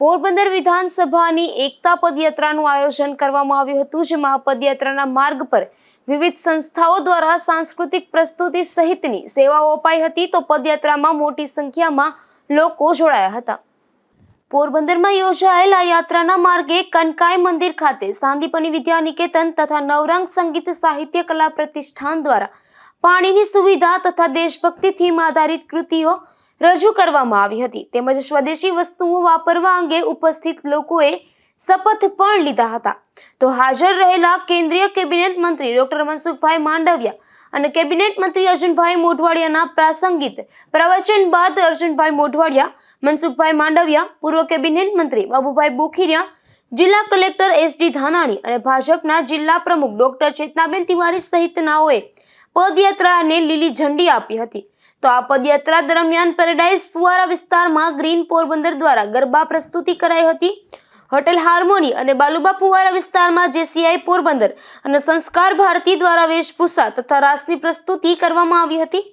પોરબંદર વિધાનસભાની એકતા પદયાત્રાનું આયોજન કરવામાં આવ્યું હતું જેમાં પદયાત્રાના માર્ગ પર વિવિધ સંસ્થાઓ દ્વારા સાંસ્કૃતિક પ્રસ્તુતિ સહિતની સેવાઓ અપાઈ હતી, તો પદયાત્રામાં મોટી સંખ્યામાં લોકો જોડાયા હતા. પોરબંદરમાં યોજાયેલ આ યાત્રાના માર્ગે કનકાઈ મંદિર ખાતે સાંદીપની વિદ્યા નિકેતન તથા નવરંગ સંગીત સાહિત્ય કલા પ્રતિષ્ઠાન દ્વારા પાણીની સુવિધા તથા દેશભક્તિ થીમ આધારિત કૃતિઓ રજૂ કરવામાં આવી હતી. તેમજ સ્વદેશી વસ્તુઓ વાપરવા અંગે ઉપસ્થિત લોકોએ શપથ પણ લીધા હતા. તો હાજર રહેલા કેન્દ્રીય કેબિનેટ મંત્રી ડોક્ટર મનસુખભાઈ માંડવિયા અને કેબિનેટ મંત્રી અર્જુનભાઈ મોઢવાડિયાના પ્રાસંગિક પ્રવચન બાદ અર્જુનભાઈ મોઢવાડિયા, મનસુખભાઈ માંડવિયા, પૂર્વ કેબિનેટ મંત્રી બાબુભાઈ બોખીરિયા, જિલ્લા કલેક્ટર એસ ડી ધાનાણી અને ભાજપના જિલ્લા પ્રમુખ ડોક્ટર ચેતનાબેન તિવારી સહિતનાઓએ પદયાત્રાને લીલી ઝંડી આપી હતી. તો આ પદયાત્રા દરમિયાન પેરેડાઇઝ ફુવારા વિસ્તારમાં ગ્રીન પોરબંદર દ્વારા ગરબા પ્રસ્તુતિ કરાઈ હતી. હોટેલ હાર્મોની અને બાલુબા ફુવારા વિસ્તારમાં જેસીઆઈ પોરબંદર અને સંસ્કાર ભારતી દ્વારા વેશભૂષા તથા રાસની પ્રસ્તુતિ કરવામાં આવી હતી.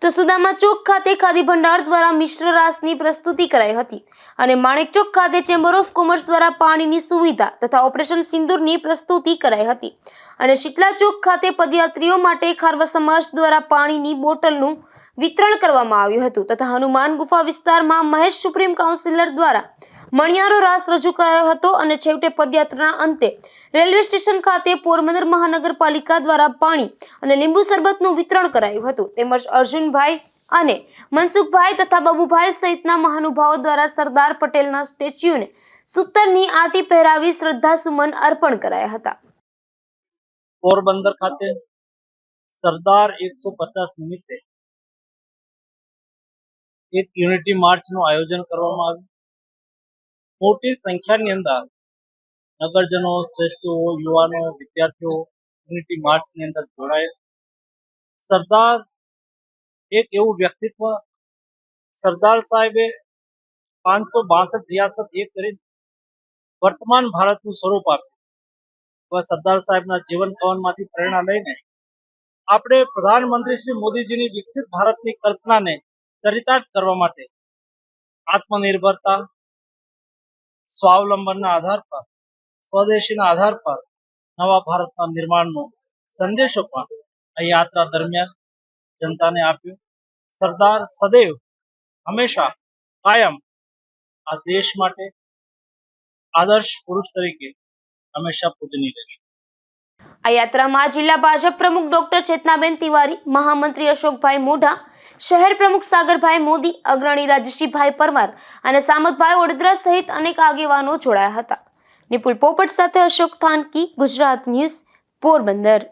તો સુદામા ચોક ખાતે ખાદી ભંડાર દ્વારા મિશ્ર રાસની પ્રસ્તુતિ કરાઈ હતી અને માણેક ચોક ખાતે ચેમ્બર ઓફ કોમર્સ દ્વારા પાણીની સુવિધા તથા ઓપરેશન સિંદૂરની પ્રસ્તુતિ કરાઈ હતી. અને શીતલા ચોક ખાતે પદયાત્રીઓ માટે ખારવા સમાજ દ્વારા પાણીની બોટલનું વિતરણ કરવામાં આવ્યું હતું તથા હનુમાન ગુફા વિસ્તારમાં મહેશ સુપ્રીમ કાઉન્સિલર દ્વારા મણિયારો રાસ રજૂ કરાયો હતો અને છેવટે પદયાત્રાના અંતે રેલવે સ્ટેશન ખાતે પોરબંદર મહાનગરપાલિકા દ્વારા પાણી અને લીંબુ શરબતનું વિતરણ કરાયું હતું. તેમજ અર્જુનભાઈ અને મનસુખભાઈ તથા બાબુભાઈ સહિતના મહાનુભાવો દ્વારા સરદાર પટેલના સ્ટેચ્યુને સૂતરની આટી પહેરાવી શ્રદ્ધાસુમન અર્પણ કરાયા હતા. પોરબંદર ખાતે સરદાર એકસો પચાસ નિમિત્તે એક યુનિટી માર્ચનું આયોજન કરવામાં આવ્યું. મોટી સંખ્યાની અંદર નગરજનો શ્રેષ્ઠો યુવાનો, વિદ્યાર્થીઓ યુનિટી માર્ચની અંદર જોડાયા સરદાર એક એવું વ્યક્તિત્વ સરદાર સાહેબે પાંચસો બાસઠ રિયાસત એક કરી વર્તમાન ભારતનું સ્વરૂપ આપ્યું. એવા સરદાર સાહેબના જીવન કવનમાંથી પ્રેરણા લઈને આપણે પ્રધાનમંત્રી શ્રી મોદીજીની વિકસિત ભારતની કલ્પનાને ચરિતાર્થ કરવા માટે આત્મનિર્ભરતા, સ્વાવલંબનના આધાર પર, સ્વદેશીના આધાર પર નવા ભારતના નિર્માણનો સંદેશો પણ આ યાત્રા દરમિયાન જનતાને આપ્યો. સરદાર સદૈવ હંમેશા કાયમ આ દેશ માટે આદર્શ પુરુષ તરીકે હંમેશા પૂજનીય રહેશે. આ યાત્રામાં જિલ્લા ભાજપ પ્રમુખ ડોક્ટર ચેતનાબેન તિવારી, મહામંત્રી અશોકભાઈ મોઢા, શહેર પ્રમુખ સાગરભાઈ મોદી, અગ્રણી રાજશીભાઈ પરમાર અને સામતભાઈ વડોદરા સહિત અનેક આગેવાનો જોડાયા હતા. નિપુલ પોપટ સાથે અશોક થાનકી, ગુજરાત ન્યૂઝ, પોરબંદર.